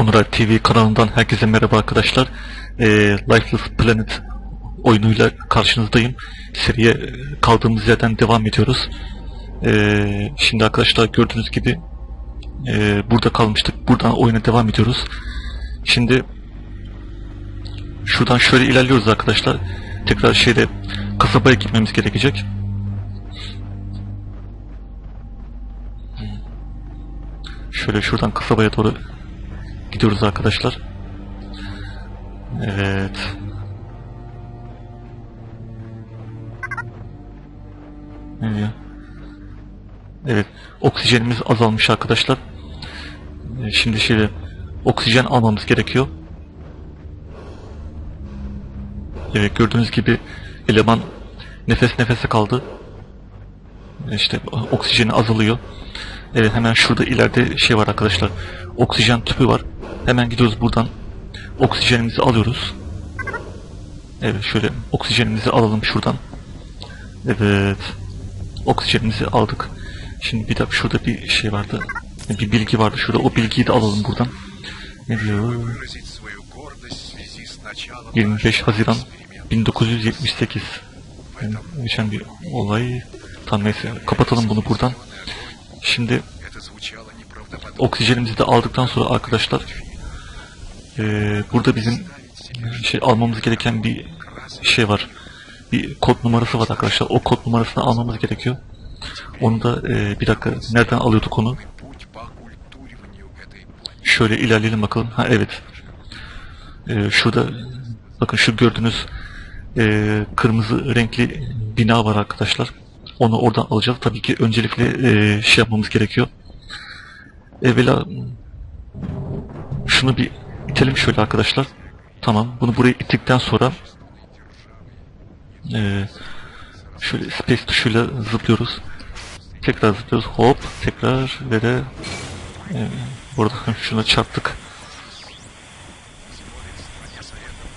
Onuray TV kanalından herkese merhaba arkadaşlar. Ee, Lifeless Planet oyunuyla karşınızdayım. Seriye e, kaldığımız yerden devam ediyoruz. Ee, şimdi arkadaşlar gördüğünüz gibi e, burada kalmıştık. Buradan oyuna devam ediyoruz. Şimdi şuradan şöyle ilerliyoruz arkadaşlar. Tekrar şeyde kasabaya gitmemiz gerekecek. Şöyle şuradan kasabaya doğru gidiyoruz arkadaşlar. Evet. Ne diyor? Evet. Oksijenimiz azalmış arkadaşlar. Ee, Şimdi şöyle oksijen almamız gerekiyor. Evet gördüğünüz gibi eleman nefes nefese kaldı. İşte oksijeni azalıyor. Evet hemen şurada ileride şey var arkadaşlar. Oksijen tüpü var. Hemen gidiyoruz buradan. Oksijenimizi alıyoruz. Evet şöyle oksijenimizi alalım şuradan. Evet. Oksijenimizi aldık. Şimdi bir dakika şurada bir şey vardı. Bir bilgi vardı şurada. O bilgiyi de alalım buradan. Ne diyor? 25 Haziran 1978 yani geçen bir olay. Tam neyse kapatalım bunu buradan. Şimdi oksijenimizi de aldıktan sonra arkadaşlar ee, burada bizim şey almamız gereken bir şey var. Bir kod numarası var arkadaşlar. O kod numarasını almamız gerekiyor. Onu da e, bir dakika nereden alıyorduk onu? Şöyle ilerleyelim bakalım. Ha evet. Ee, şurada bakın şu gördüğünüz e, kırmızı renkli bina var arkadaşlar. Onu oradan alacağız. Tabii ki öncelikle e, şey yapmamız gerekiyor. Evvela şunu bir itelim şöyle arkadaşlar. Tamam. Bunu buraya ittikten sonra ee, şöyle space tuşuyla zıplıyoruz. Tekrar zıplıyoruz. Hop. Tekrar ve de Burada şuna çarptık.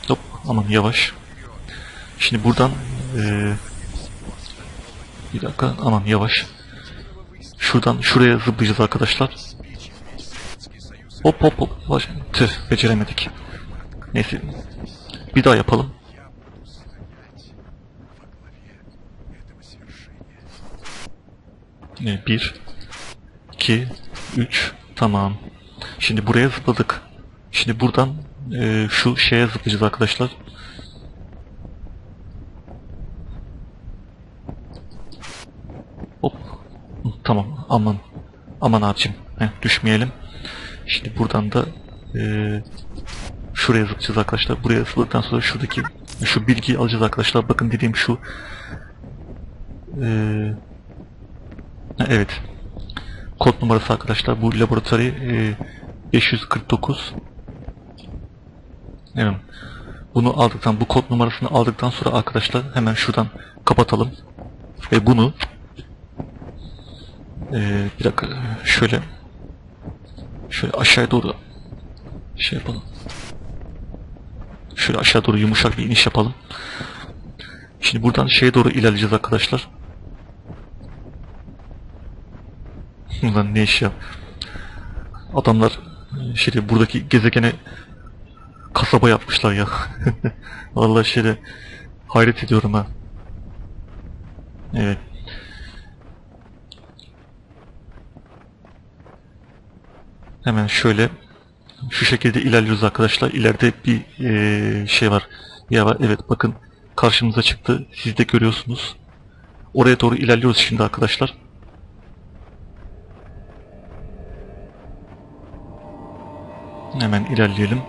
Hop aman yavaş. Şimdi buradan eee, bir dakika aman yavaş. Şuradan şuraya zıplayacağız arkadaşlar. Hop hop hop. Yavaş. Tüh beceremedik. Neyse. Bir daha yapalım. Ee, Bir, iki, üç. Tamam. Şimdi buraya zıpladık. Şimdi buradan e, şu şeye zıplayacağız arkadaşlar. Hop. Tamam. Aman. Aman abicim. Heh, düşmeyelim. Şimdi buradan da e, şuraya zıplayacağız arkadaşlar. Buraya zıpladıktan sonra şuradaki şu bilgiyi alacağız arkadaşlar. Bakın dediğim şu. E, evet kod numarası arkadaşlar. Bu laboratuvarı e, 549. Evet. Bunu aldıktan, bu kod numarasını aldıktan sonra arkadaşlar hemen şuradan kapatalım. Ve bunu e, bir dakika şöyle şöyle aşağıya doğru şey yapalım. Şöyle aşağı doğru yumuşak bir iniş yapalım. Şimdi buradan şeye doğru ilerleyeceğiz arkadaşlar. Ulan ne iş ya. Adamlar şeyde buradaki gezegene kasaba yapmışlar ya. Vallahi şeyde hayret ediyorum ha. Evet. Hemen şöyle şu şekilde ilerliyoruz arkadaşlar. İleride bir eee, şey var. Ya var. Evet bakın karşımıza çıktı. Siz de görüyorsunuz. Oraya doğru ilerliyoruz şimdi arkadaşlar. Hemen ilerleyelim.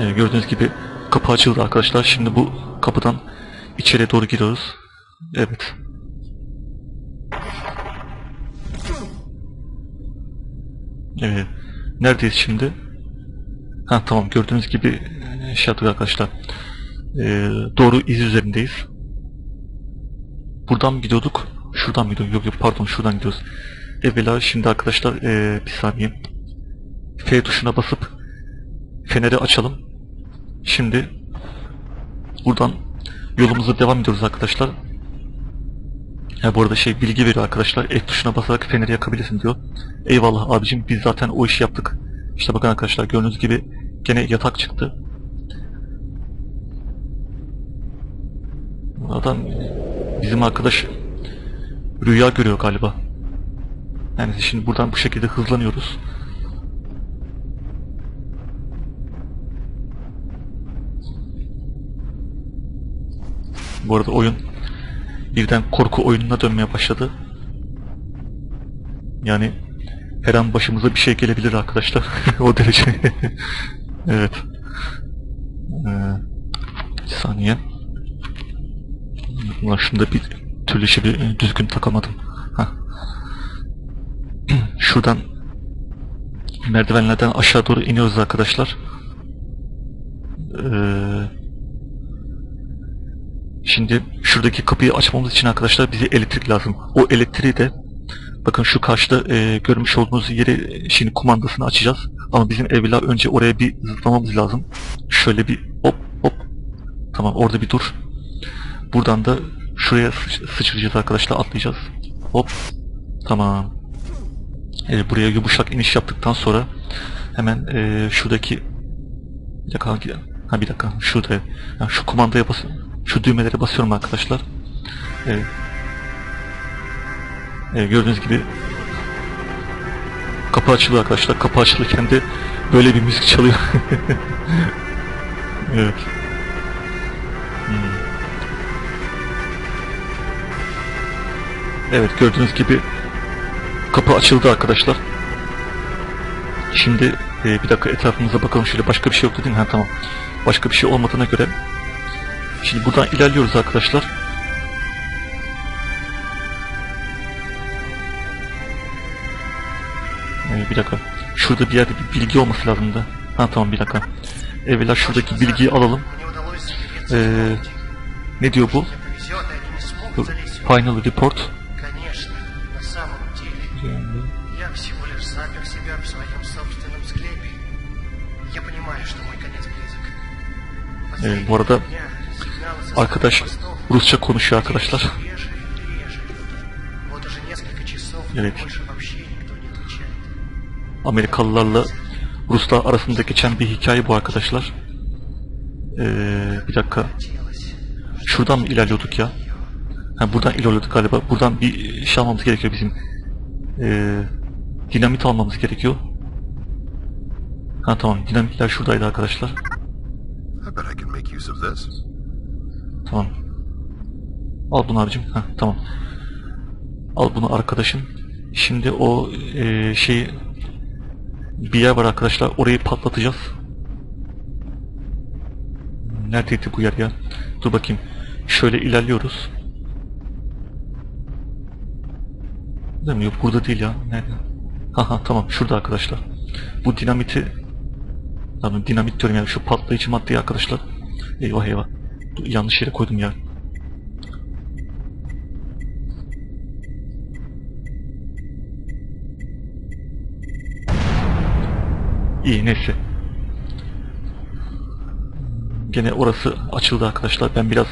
Evet, gördüğünüz gibi kapı açıldı arkadaşlar. Şimdi bu kapıdan içeriye doğru giriyoruz. Evet. Evet. Neredeyiz şimdi? Ha tamam gördüğünüz gibi e, şey arkadaşlar. Ee, doğru iz üzerindeyiz. Buradan gidiyorduk? Şuradan mı gidiyorduk? Yok yok pardon şuradan gidiyoruz. Evvela şimdi arkadaşlar eee, bir saniye. F tuşuna basıp feneri açalım. Şimdi buradan yolumuza devam ediyoruz arkadaşlar. Ha bu arada şey bilgi veriyor arkadaşlar. F tuşuna basarak feneri yakabilirsin diyor. Eyvallah abicim biz zaten o işi yaptık. İşte bakın arkadaşlar gördüğünüz gibi gene yatak çıktı. Adam bizim arkadaş rüya görüyor galiba. Yani şimdi buradan bu şekilde hızlanıyoruz. Bu arada oyun birden korku oyununa dönmeye başladı. Yani her an başımıza bir şey gelebilir arkadaşlar. o derece. evet. Ee, bir saniye. Ulan şunu bir türlü bir e, düzgün takamadım. Şuradan merdivenlerden aşağı doğru iniyoruz arkadaşlar. Ee, şimdi şuradaki kapıyı açmamız için arkadaşlar bize elektrik lazım. O elektriği de bakın şu karşıda e, görmüş olduğunuz yeri e, şimdi kumandasını açacağız. Ama bizim evvela önce oraya bir zıplamamız lazım. Şöyle bir hop hop. Tamam orada bir dur. Buradan da şuraya sıç- sıçrayacağız arkadaşlar atlayacağız. Hop. Tamam. Evet, buraya yumuşak iniş yaptıktan sonra hemen e, şuradaki bir dakika ha bir dakika şurada yani şu kumandaya bas şu düğmelere basıyorum arkadaşlar. Evet. Evet, gördüğünüz gibi kapı açılıyor arkadaşlar. Kapı açılırken de böyle bir müzik çalıyor. evet. Hmm. Evet gördüğünüz gibi kapı açıldı arkadaşlar. Şimdi e, bir dakika etrafımıza bakalım şöyle başka bir şey yok mi? Ha tamam. Başka bir şey olmadığına göre Şimdi buradan ilerliyoruz arkadaşlar. Ee, bir dakika. Şurada bir yerde bir bilgi olması lazım da. Ha tamam bir dakika. Evvela şuradaki bilgiyi alalım. Ee, ne diyor bu? Final report. Ee, bu arada Arkadaş Rusça konuşuyor arkadaşlar. Evet. Amerikalılarla Ruslar arasında geçen bir hikaye bu arkadaşlar. Ee, bir dakika. Şuradan mı ilerliyorduk ya? Ha, buradan ilerliyorduk galiba. Buradan bir şey almamız gerekiyor bizim. Ee, dinamit almamız gerekiyor. Ha tamam dinamitler şuradaydı arkadaşlar. I bet I can make use of this. Tamam. Al bunu abicim. Ha tamam. Al bunu arkadaşım. Şimdi o e, şeyi bir yer var arkadaşlar. Orayı patlatacağız. Neredeydi bu yer ya? Dur bakayım. Şöyle ilerliyoruz. Değil mi? Yok burada değil ya. Nerede? Haha tamam şurada arkadaşlar. Bu dinamiti Tamam dinamit diyorum yani şu patlayıcı maddeyi arkadaşlar. Eyvah eyvah. Yanlış yere koydum ya. İyi neyse. Gene orası açıldı arkadaşlar. Ben biraz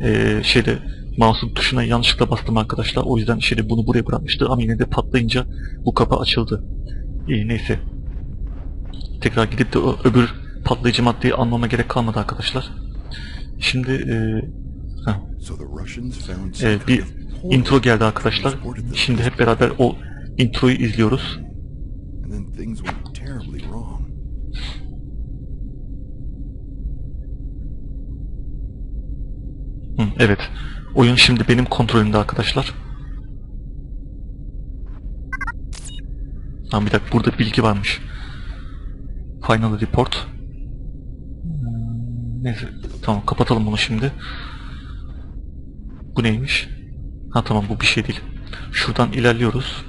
eee, şeyde mouse'un tuşuna yanlışlıkla bastım arkadaşlar. O yüzden şeyde bunu buraya bırakmıştı ama yine de patlayınca bu kapı açıldı. İyi neyse. Tekrar gidip de o öbür patlayıcı maddeyi almama gerek kalmadı arkadaşlar. Şimdi ee, some bir intro geldi arkadaşlar. Şimdi hep beraber o introyu izliyoruz. Hı, evet. Oyun şimdi benim kontrolümde arkadaşlar. Tamam bir dakika burada bilgi varmış. Final report. Neyse tamam kapatalım bunu şimdi. Bu neymiş? Ha tamam bu bir şey değil. Şuradan ilerliyoruz.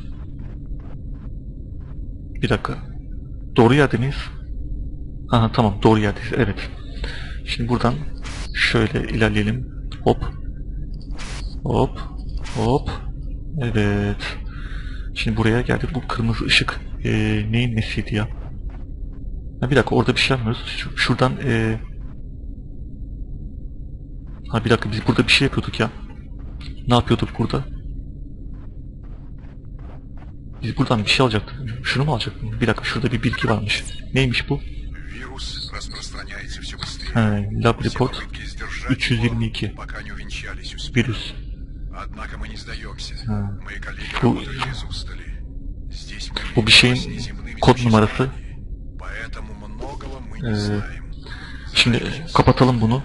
Bir dakika. Doğru yerde miyiz? Ha tamam doğru yerdeyiz evet. Şimdi buradan şöyle ilerleyelim. Hop. Hop. Hop. Evet. Şimdi buraya geldik. Bu kırmızı ışık ee, neyin nesiydi ya? Ha, bir dakika orada bir şey yapmıyoruz. Şu- şuradan ee... Ha bir dakika biz burada bir şey yapıyorduk ya. Ne yapıyorduk burada? Biz buradan bir şey alacaktık. Şunu mu alacaktık? Bir dakika şurada bir bilgi varmış. Neymiş bu? He, lab report 322. Virüs. Ha. Bu, bu bir şeyin kod numarası. Ee, şimdi kapatalım bunu.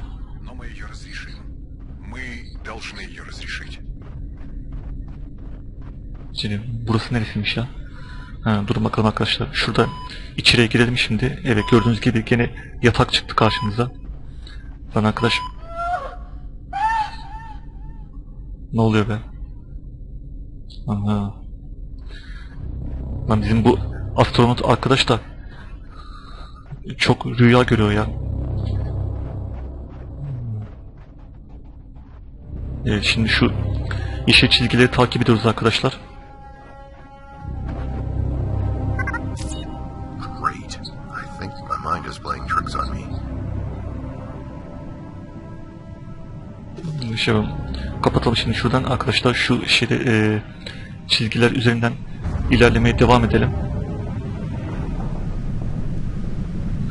Şimdi burası neresiymiş ya? Ha, durun bakalım arkadaşlar. Şurada içeriye girelim şimdi. Evet gördüğünüz gibi gene yatak çıktı karşımıza. Lan arkadaş. Ne oluyor be? Aha. Lan bizim bu astronot arkadaş da çok rüya görüyor ya. Evet şimdi şu yeşil çizgileri takip ediyoruz arkadaşlar. Şey kapatalım şimdi şuradan arkadaşlar şu şeyde e, çizgiler üzerinden ilerlemeye devam edelim.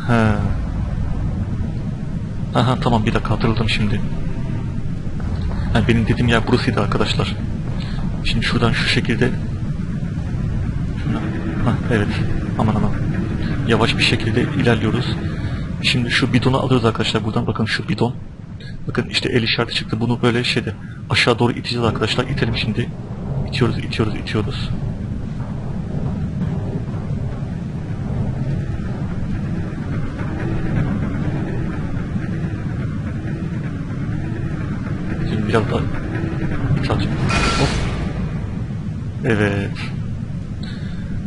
He. Aha tamam bir dakika hatırladım şimdi. Ha, benim dediğim yer burasıydı arkadaşlar. Şimdi şuradan şu şekilde Ha, evet. Aman aman. Yavaş bir şekilde ilerliyoruz. Şimdi şu bidonu alıyoruz arkadaşlar buradan. Bakın şu bidon. Bakın işte el işareti çıktı. Bunu böyle şeyde aşağı doğru iteceğiz arkadaşlar. İtelim şimdi. İtiyoruz, itiyoruz, itiyoruz. Şimdi biraz daha it alacağım. Hop. Evet.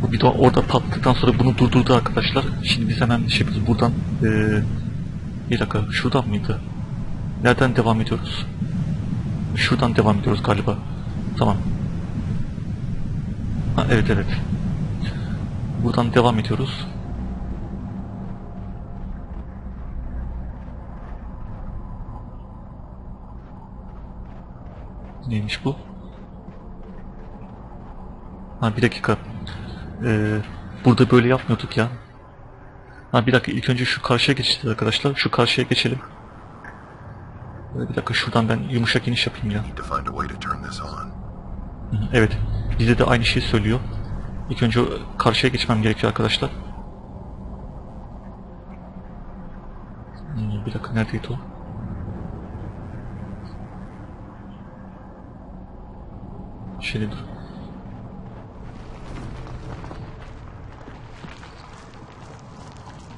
Bu bidon orada patladıktan sonra bunu durdurdu arkadaşlar. Şimdi biz hemen şey yapıyoruz. Buradan eee bir dakika şuradan mıydı? Nereden devam ediyoruz? Şuradan devam ediyoruz galiba. Tamam. Ha, evet evet. Buradan devam ediyoruz. Neymiş bu? Ha bir dakika. Ee, burada böyle yapmıyorduk ya. Ha bir dakika ilk önce şu karşıya geçeceğiz arkadaşlar. Şu karşıya geçelim. Ee, Bir dakika şuradan ben yumuşak iniş yapayım ya. Evet. Bize de aynı şeyi söylüyor. İlk önce karşıya geçmem gerekiyor arkadaşlar. Bir dakika neredeydi o? Şöyle dur.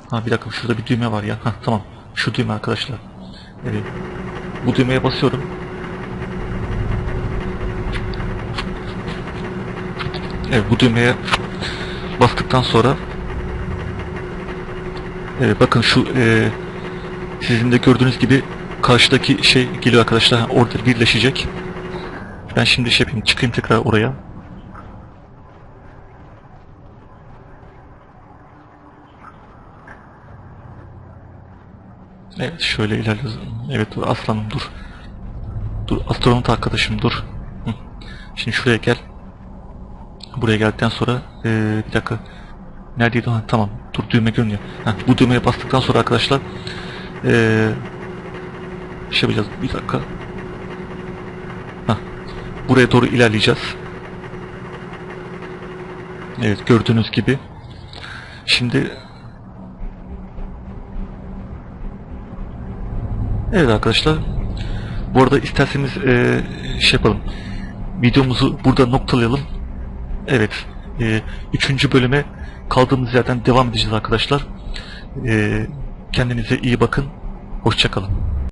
Ha bir dakika şurada bir düğme var ya. Ha tamam. Şu düğme arkadaşlar. Evet. Bu düğmeye basıyorum. Evet bu düğmeye bastıktan sonra Evet bakın şu e, sizin de gördüğünüz gibi karşıdaki şey geliyor arkadaşlar orada birleşecek. Ben şimdi şey yapayım çıkayım tekrar oraya. Evet şöyle ilerliyoruz. Evet aslanım dur. Dur astronot arkadaşım dur. Şimdi şuraya gel. Buraya geldikten sonra eee, bir dakika. Neredeydi? Ha, tamam. Dur düğme görünüyor. Ha, bu düğmeye bastıktan sonra arkadaşlar eee şey yapacağız. Bir dakika. Ha, buraya doğru ilerleyeceğiz. Evet gördüğünüz gibi. Şimdi Evet arkadaşlar. Bu arada isterseniz eee şey yapalım. Videomuzu burada noktalayalım. Evet. E, üçüncü bölüme kaldığımız yerden devam edeceğiz arkadaşlar. E, kendinize iyi bakın. Hoşçakalın.